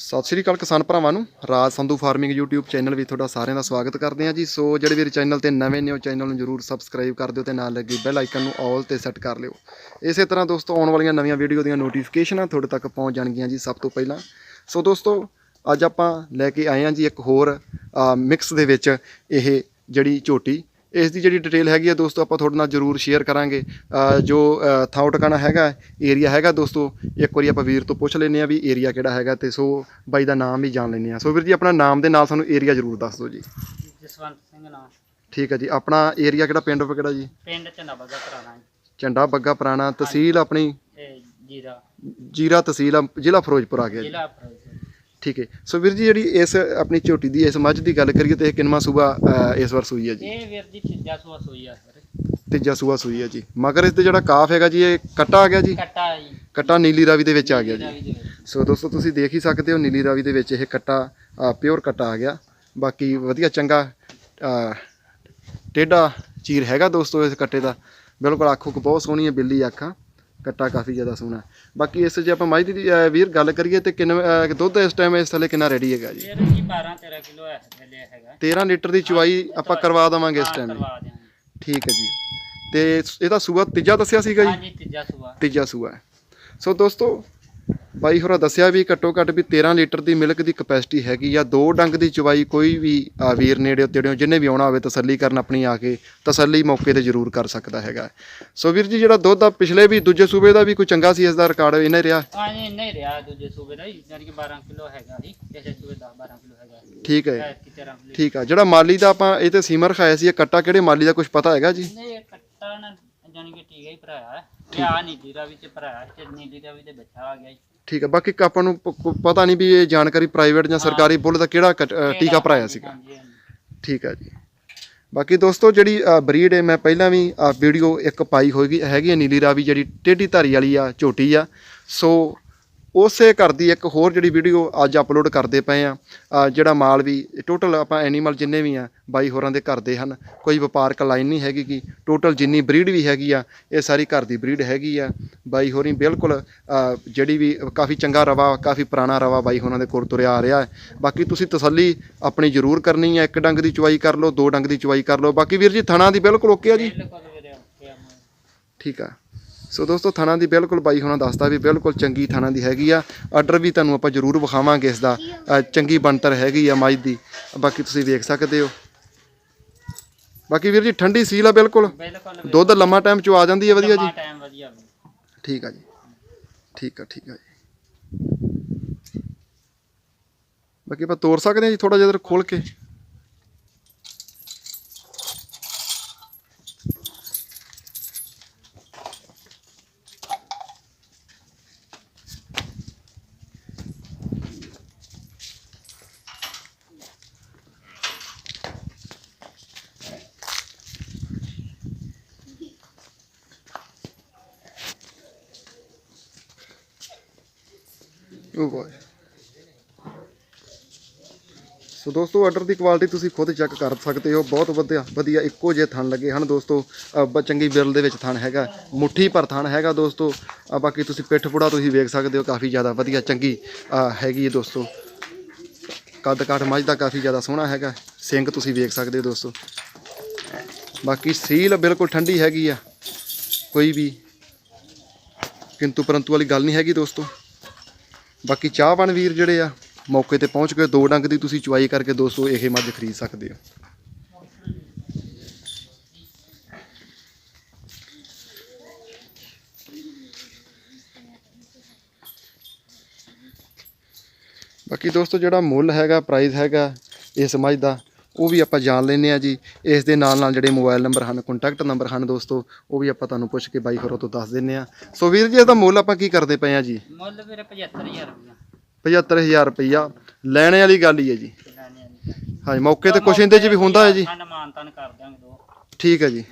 ਸਤਿ ਸ਼੍ਰੀ ਅਕਾਲ ਕਿਸਾਨ ਭਰਾਵਾਂ ਨੂੰ। Raj Sandhu farming YouTube channel ਵੀ ਤੁਹਾਡਾ ਸਾਰਿਆਂ ਦਾ ਸਵਾਗਤ ਕਰਦੇ ਹਾਂ ਜੀ। ਸੋ ਜਿਹੜੇ ਵੀਰ ਚੈਨਲ ਤੇ ਨਵੇਂ ਨੇ ਉਹ ਚੈਨਲ ਨੂੰ ਜਰੂਰ ਸਬਸਕ੍ਰਾਈਬ ਕਰ ਦਿਓ ਤੇ ਨਾਲ ਲੱਗੀ ਬੈਲ ਆਈਕਨ ਨੂੰ ਆਲ ਤੇ ਸੈੱਟ ਕਰ ਲਿਓ। ਇਸੇ ਤਰ੍ਹਾਂ ਦੋਸਤੋ, ਆਉਣ ਵਾਲੀਆਂ ਨਵੀਆਂ ਵੀਡੀਓ ਦੀਆਂ ਨੋਟੀਫਿਕੇਸ਼ਨਾਂ ਤੁਹਾਡੇ ਤੱਕ ਪਹੁੰਚ ਜਾਣਗੀਆਂ ਜੀ ਸਭ ਤੋਂ ਪਹਿਲਾਂ। ਸੋ ਦੋਸਤੋ, ਅੱਜ ਆਪਾਂ ਲੈ ਕੇ ਆਏ ਹਾਂ ਜੀ ਇੱਕ ਹੋਰ ਮਿਕਸ ਦੇ ਵਿੱਚ ਇਹ ਜਿਹੜੀ ਝੋਟੀ ਇਸ ਦੀ ਜਿਹੜੀ ਡਿਟੇਲ ਹੈਗੀ ਆ ਦੋਸਤੋ ਆਪਾਂ ਤੁਹਾਡੇ ਨਾਲ ਜਰੂਰ ਸ਼ੇਅਰ ਕਰਾਂਗੇ। ਜੋ ਥਾਂ ਟਿਕਾਣਾ ਹੈਗਾ ਏਰੀਆ ਹੈਗਾ ਦੋਸਤੋ ਇੱਕ ਵਾਰੀ ਆਪਾਂ ਵੀਰ ਤੋਂ ਪੁੱਛ ਲੈਂਦੇ ਆ ਵੀ ਏਰੀਆ ਕਿਹੜਾ ਹੈਗਾ ਤੇ ਸੋ ਬਾਈ ਦਾ ਨਾਮ ਵੀ ਜਾਣ ਲੈਂਦੇ ਆ ਸੋ ਵੀਰ ਜੀ ਆਪਣਾ ਨਾਮ ਦੇ ਨਾਲ ਸਾਨੂੰ ਏਰੀਆ ਜਰੂਰ ਦੱਸ ਦਿਓ ਜੀ। ਜਸਵੰਤ ਸਿੰਘ ਨਾਮ। ਠੀਕ ਹੈ ਜੀ। ਆਪਣਾ ਏਰੀਆ ਕਿਹੜਾ ਪਿੰਡ ਕਿਹੜਾ ਜੀ? ਪਿੰਡ ਚੰਨਾ ਬੱਗਾ ਕਰਾਣਾ ਝੰਡਾ ਬੱਗਾ ਪੁਰਾਣਾ ਤਹਿਸੀਲ ਆਪਣੀ? ਜੀਰਾ। ਜੀਰਾ ਤਹਿਸੀਲ ਜ਼ਿਲ੍ਹਾ ਫਿਰੋਜ਼ਪੁਰ ਆ ਗਿਆ ਜੀ। ਜ਼ਿਲ੍ਹਾ ਫਿਰੋਜ਼ਪੁਰ। ਠੀਕ ਹੈ। ਸੋ ਵੀਰ ਜੀ ਜਿਹੜੀ ਇਸ ਆਪਣੀ ਝੋਟੀ ਦੀ ਇਸ ਮੱਝ ਦੀ ਗੱਲ ਕਰੀਏ ਤੇ ਇਹ ਕਿੰਨਵਾਂ ਸੂਬਾ ਇਸ ਵਾਰ ਸੂਈ ਹੈ ਜੀ? ਇਹ ਵੀਰ ਜੀ ਤੀਜਾ ਸੂਆ ਸੋਈ ਆ ਸਰ ਤੀਜਾ ਸੂਆ ਸੂਈ ਹੈ ਜੀ। ਮਗਰ ਇਸ ਤੇ ਜਿਹੜਾ ਕਾਫ ਹੈਗਾ ਜੀ ਇਹ ਕੱਟਾ ਆ ਗਿਆ ਜੀ? ਕੱਟਾ ਜੀ। ਕੱਟਾ ਨੀਲੀ ਰਾਵੀ ਦੇ ਵਿੱਚ ਆ ਗਿਆ ਜੀ। ਸੋ ਦੋਸਤੋ ਤੁਸੀਂ ਦੇਖ ਹੀ ਸਕਦੇ ਹੋ ਨੀਲੀ ਰਾਵੀ ਦੇ ਵਿੱਚ ਇਹ ਕੱਟਾ ਪਿਓਰ ਕੱਟਾ ਆ ਗਿਆ। ਬਾਕੀ ਵਧੀਆ ਚੰਗਾ ਟੇਢਾ ਚੀਰ ਹੈਗਾ ਦੋਸਤੋ ਇਸ ਕੱਟੇ ਦਾ। ਬਿਲਕੁਲ ਅੱਖੋਂ ਕੋ ਬਹੁਤ ਸੋਹਣੀ ਹੈ ਬਿੱਲੀ ਅੱਖਾਂ। ਕੱਟਾ ਕਾਫੀ ਜ਼ਿਆਦਾ ਸੋਹਣਾ। ਬਾਕੀ ਇਸ ਜੇ ਆਪਾਂ ਮੱਝ ਦੀ ਅ, ਵੀਰ ਗੱਲ ਕਰੀਏ ਤੇ ਕਿੰਨਾ ਅ, ਦੁੱਧ ਇਸ ਟਾਈਮ ਇਸ ਥੱਲੇ ਕਿੰਨਾ ਰੈਡੀ ਹੈਗਾ ਜੀ? ਵੀਰ ਜੀ 12 13 ਕਿਲੋ ਐ ਥੱਲੇ ਹੈਗਾ। 13 ਲੀਟਰ ਦੀ ਚੁਆਈ ਆਪਾਂ ਕਰਵਾ ਦੇਵਾਂਗੇ ਇਸ ਟਾਈਮ ਕਰਵਾ ਦਿਆਂਗੇ ਠੀਕ ਹੈ ਜੀ। ਤੇ ਇਹਦਾ ਸੂਆ ਤੀਜਾ ਦੱਸਿਆ ਸੀਗਾ ਜੀ? ਹਾਂਜੀ ਤੀਜਾ ਸੂਆ। ਤੀਜਾ ਸੂਆ ਹੈ। ਸੋ ਦੋਸਤੋ ਬਾਈ ਹੋਰਾਂ ਦੱਸਿਆ ਵੀ ਘੱਟੋ ਘੱਟ ਵੀ 13 ਲੀਟਰ ਦੀ ਮਿਲਕ ਦੀ ਕਪੈਸਿਟੀ ਹੈਗੀ ਆ। ਦੋ ਡੰਗ ਦੀ ਚਵਾਈ ਕੋਈ ਵੀ ਆ, ਵੀਰ ਨੇੜੇ ਤੇੜਿਓ ਜਿਹਨੇ ਵੀ ਆਉਣਾ ਹੋਵੇ ਤਸੱਲੀ ਕਰਨ ਆਪਣੀ ਆ ਕੇ ਤਸੱਲੀ ਮੌਕੇ ਤੇ ਜ਼ਰੂਰ ਕਰ ਸਕਦਾ ਹੈਗਾ। ਸੋ ਵੀਰ ਜੀ ਜਿਹੜਾ ਦੁੱਧ ਆ ਪਿਛਲੇ ਵੀ ਦੂਜੇ ਸੂਬੇ ਦਾ ਵੀ ਕੋਈ ਚੰਗਾ ਸੀ ਇਸ ਦਾ ਰਿਕਾਰਡ ਇਹਨੇ ਰਿਹਾ? ਹਾਂਜੀ ਨਹੀਂ ਰਿਹਾ ਦੂਜੇ ਸੂਬੇ ਦਾ ਯਾਨੀ ਕਿ 12 ਕਿਲੋ ਹੈਗਾ ਜੀ ਕਿਸੇ ਸੂਬੇ ਦਾ 12 ਕਿਲੋ ਹੈਗਾ ਠੀਕ ਹੈ। ਐ ਕਿ 13 ਕਿਲੋ। ਠੀਕ ਆ ਜਿਹੜਾ ਮਾਲੀ ਦਾ ਆਪਾਂ ਇਹ ਤੇ ਸੀਮਰ ਖਾਇਆ ਸੀ ਇਹ ਕੱਟਾ ਕਿਹੜੇ ਮਾਲੀ ਦਾ ਕੁਝ ਪਤਾ ਹੈਗਾ ਜੀ? ਨਹੀਂ ਇਹ ਕੱਟਾ ਨਾ ਯਾਨੀ ਕਿ ਟੀਕਾ ਹੀ ਭਰਾਇਆ ਹੈ। ਤੇ ਆ ਤੇ ਨੀਲੀ ਤੇ ਬੱਚਾ ਆ ਗਿਆ ਜੀ। ਠੀਕ ਹੈ ਬਾਕੀ ਆਪਾਂ ਨੂੰ ਪ- ਪ- ਪਤਾ ਨਹੀਂ ਵੀ ਇਹ ਜਾਣਕਾਰੀ ਪ੍ਰਾਈਵੇਟ ਜਾਂ ਸਰਕਾਰੀ ਬੁੱਲ ਦਾ ਕਿਹੜਾ ਅ, ਟੀਕਾ ਭਰਾਇਆ ਸੀਗਾ। ਹਾਂਜੀ ਹਾਂਜੀ। ਠੀਕ ਹੈ ਜੀ। ਬਾਕੀ ਦੋਸਤੋ ਜਿਹੜੀ ਬਰੀਡ ਹੈ ਮੈਂ ਪਹਿਲਾਂ ਵੀ ਵੀਡੀਓ ਇੱਕ ਪਾਈ ਹੋਏਗੀ ਹੈਗੀ ਹੈ ਨੀਲੀ ਰਾਵੀ ਜਿਹੜੀ ਟੇਢੀ ਧਾਰੀ ਵਾਲੀ ਆ ਝੋਟੀ ਆ। ਸੋ ਉਸੇ ਘਰ ਦੀ ਇੱਕ ਹੋਰ ਜਿਹੜੀ ਵੀਡੀਓ ਅੱਜ ਅਪਲੋਡ ਕਰਦੇ ਪਏ ਆ ਜਿਹੜਾ ਮਾਲ ਵੀ ਟੋਟਲ ਆਪਾਂ ਐਨੀਮਲ ਜਿੰਨੇ ਵੀ ਆ ਬਾਈ ਹੋਰਾਂ ਦੇ ਘਰ ਦੇ ਹਨ ਕੋਈ ਵਪਾਰਕ ਲਾਈਨ ਨਹੀਂ ਹੈਗੀ ਕਿ ਟੋਟਲ ਜਿੰਨੀ ਬਰੀਡ ਵੀ ਹੈਗੀ ਆ ਇਹ ਸਾਰੀ ਘਰ ਦੀ ਬਰੀਡ ਹੈਗੀ ਆ ਬਾਈ ਹੋਰੀ ਬਿਲਕੁਲ ਜਿਹੜੀ ਵੀ ਕਾਫੀ ਚੰਗਾ ਰਵਾ ਕਾਫੀ ਪੁਰਾਣਾ ਰਵਾ ਬਾਈ ਹੋਰਾਂ ਦੇ ਕੋਲ ਤੁਰਿਆ ਆ ਰਿਹਾ ਹੈ। ਬਾਕੀ ਤੁਸੀਂ ਤਸੱਲੀ ਆਪਣੀ ਜ਼ਰੂਰ ਕਰਨੀ ਹੈ ਇੱਕ ਡੰਗ ਦੀ ਚੁਆਈ ਕਰ ਲਓ ਦੋ ਡੰਗ ਦੀ ਚੁਆਈ ਕਰ ਲਓ ਬਾਕੀ ਵੀਰ ਜੀ ਥਣਾ ਦੀ ਬਿਲਕੁਲ ਓਕੇ ਆ ਜੀ? ਆ ਠੀਕ ਆ। ਸੋ ਦੋਸਤੋ ਥਾਣਾ ਦੀ ਬਿਲਕੁਲ ਬਾਈ ਹੋਣਾ ਦੱਸਦਾ ਵੀ ਬਿਲਕੁਲ ਚੰਗੀ ਥਾਣਾ ਦੀ ਹੈਗੀ ਆ। ਆਰਡਰ ਵੀ ਤੁਹਾਨੂੰ ਆਪਾਂ ਜ਼ਰੂਰ ਵਿਖਾਵਾਂਗੇ ਇਸ ਦਾ। ਚੰਗੀ ਬਣਤਰ ਹੈਗੀ ਆ ਮੱਝ ਦੀ। ਬਾਕੀ ਤੁਸੀਂ ਵੇਖ ਸਕਦੇ ਹੋ। ਬਾਕੀ ਵੀਰ ਜੀ ਠੰਡੀ ਸੀਲ ਆ ਬਿਲਕੁਲ। ਦੁੱਧ ਲੰਮਾ ਟਾਈਮ ਚ ਆ ਜਾਂਦੀ ਹੈ ਵਧੀਆ ਜੀ। ਟਾਈਮ ਵਧੀਆ ਵੀ ਠੀਕ ਆ ਜੀ। ਠੀਕ ਆ ਠੀਕ ਆ ਜੀ। ਬਾਕੀ ਆਪਾਂ ਤੋੜ ਸਕਦੇ ਹਾਂ ਜੀ ਥੋੜਾ ਜਿਹਾ ਖੋਲ ਕੇ। ਉਹ ਬਾਏ ਸੋ ਦੋਸਤੋ ਆਰਡਰ ਦੀ ਕੁਆਲਿਟੀ ਤੁਸੀਂ ਖੁਦ ਚੈੱਕ ਕਰ ਸਕਦੇ ਹੋ। ਬਹੁਤ ਵਧੀਆ ਵਧੀਆ ਇੱਕੋ ਜਿਹੇ ਥਣ ਲੱਗੇ ਹਨ ਦੋਸਤੋ। ਚੰਗੀ ਬਿਰਲ ਦੇ ਵਿੱਚ ਥਣ ਹੈਗਾ। ਮੁੱਠੀ ਪਰ ਥਣ ਹੈਗਾ ਦੋਸਤੋ। ਬਾਕੀ ਤੁਸੀਂ ਪਿੱਠ ਪੁੜਾ ਤੁਸੀਂ ਵੇਖ ਸਕਦੇ ਹੋ, ਕਾਫੀ ਜ਼ਿਆਦਾ ਵਧੀਆ, ਚੰਗੀ ਹੈਗੀ ਹੈ ਦੋਸਤੋ। ਕੱਦ ਕਾਠ ਮੱਝ ਦਾ ਕਾਫੀ ਜ਼ਿਆਦਾ ਸੋਹਣਾ ਹੈਗਾ। ਸਿੰਗ ਤੁਸੀਂ ਵੇਖ ਸਕਦੇ ਹੋ ਦੋਸਤੋ। ਬਾਕੀ ਸੀਲ ਬਿਲਕੁਲ ਠੰਡੀ ਹੈਗੀ ਆ। ਕੋਈ ਵੀ। ਕਿੰਤੂ ਪਰੰਤੂ ਵਾਲੀ ਗੱਲ ਨਹੀਂ ਹੈਗੀ ਦੋਸਤੋ। ਬਾਕੀ ਚਾਹਵਾਨ ਵੀਰ ਜਿਹੜੇ ਆ, ਮੌਕੇ ਤੇ ਪਹੁੰਚ ਕੇ ਦੋ ਡੰਗ ਦੀ ਤੁਸੀਂ ਚੁਆਈ ਕਰਕੇ ਦੋਸਤੋ ਇਹ ਮੱਝ ਖਰੀਦ ਸਕਦੇ ਹੋ। ਬਾਕੀ ਦੋਸਤੋ ਜਿਹੜਾ ਮੁੱਲ ਹੈਗਾ ਪ੍ਰਾਈਸ ਹੈਗਾ ਇਸ ਮੱਝ ਦਾ ਉਹ ਵੀ ਆਪਾਂ ਜਾਣ ਲੈਂਦੇ ਆ ਜੀ। ਇਸ ਦੇ ਨਾਲ ਨਾਲ ਜਿਹੜੇ ਮੋਬਾਈਲ ਨੰਬਰ ਹਨ ਕੰਟੈਕਟ ਨੰਬਰ ਹਨ ਦੋਸਤੋ ਉਹ ਵੀ ਆਪਾਂ ਤੁਹਾਨੂੰ ਪੁੱਛ ਕੇ ਬਾਈ ਹੋਰਾਂ ਤੋਂ ਦੱਸ ਦਿੰਨੇ ਆ ਸੋ ਵੀਰ ਜੀ ਇਹਦਾ ਮੁੱਲ ਆਪਾਂ ਕੀ ਕਰਦੇ ਪਏ ਆ ਜੀ? ਮੁੱਲ ਵੀਰੇ 75000 ਰੁਪਇਆ 75000 ਰੁਪਈਆ। ਲੈਣੇ ਵਾਲੀ ਗੱਲ ਹੀ ਹੈ ਜੀ। ਹਾਂਜੀ ਮੌਕੇ ਤੇ ਕੁਛ ਇਹਦੇ 'ਚ ਵੀ ਹੁੰਦਾ ਹੈ ਜੀ? ਮਾਨਤਾਨ ਕਰ ਦਿਆਂਗੇ ਦੋ। ਠੀਕ ਹੈ ਜੀ।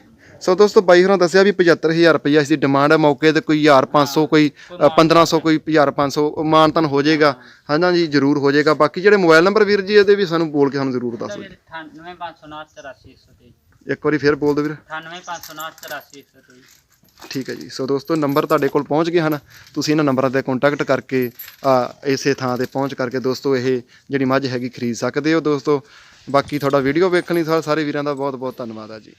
ਸੋ ਦੋਸਤੋ ਬਾਈ ਹੋਰਾਂ ਦੱਸਿਆ ਵੀ 75000 ਰੁਪਈਆ ਇਸ ਦੀ ਡਿਮਾਂਡ ਹੈ ਮੌਕੇ ਤੇ ਕੋਈ 1500 ਕੋਈ ਅ, 1500 ਕੋਈ 1500 ਮਾਨਤਨ ਹੋ ਜਾਏਗਾ। ਹਾਂ ਜੀ ਜ਼ਰੂਰ ਹੋ ਜਾਏਗਾ। ਬਾਕੀ ਜਿਹੜੇ ਮੋਬਾਈਲ ਨੰਬਰ ਵੀਰ ਜੀ ਇਹਦੇ ਵੀ ਸਾਨੂੰ ਬੋਲ ਕੇ ਸਾਨੂੰ ਜ਼ਰੂਰ ਦੱਸੋ ਜੀ। 98559 83123 ਇੱਕ ਵਾਰੀ ਫਿਰ ਬੋਲ ਦਿਓ ਵੀਰ। 98559 83123 ਠੀਕ ਹੈ ਜੀ। ਸੋ ਦੋਸਤੋ ਨੰਬਰ ਤੁਹਾਡੇ ਕੋਲ ਪਹੁੰਚ ਗਏ ਹਨ। ਤੁਸੀਂ ਇਹਨਾਂ ਨੰਬਰਾਂ ਤੇ ਕੰਟੈਕਟ ਕਰਕੇ ਆ, ਇਸੇ ਥਾਂ ਤੇ ਪਹੁੰਚ ਕਰਕੇ ਦੋਸਤੋ ਇਹ ਜਿਹੜੀ ਮੱਝ ਹੈਗੀ ਖਰੀਦ ਸਕਦੇ ਹੋ ਦੋਸਤੋ। ਬਾਕੀ ਤੁਹਾਡਾ ਵੀਡੀਓ ਵੇਖਣ ਲਈ ਸਾਰੇ ਵੀਰਾਂ ਦਾ ਬਹੁਤ ਬਹੁਤ ਧੰਨਵਾਦ ਆ ਜੀ।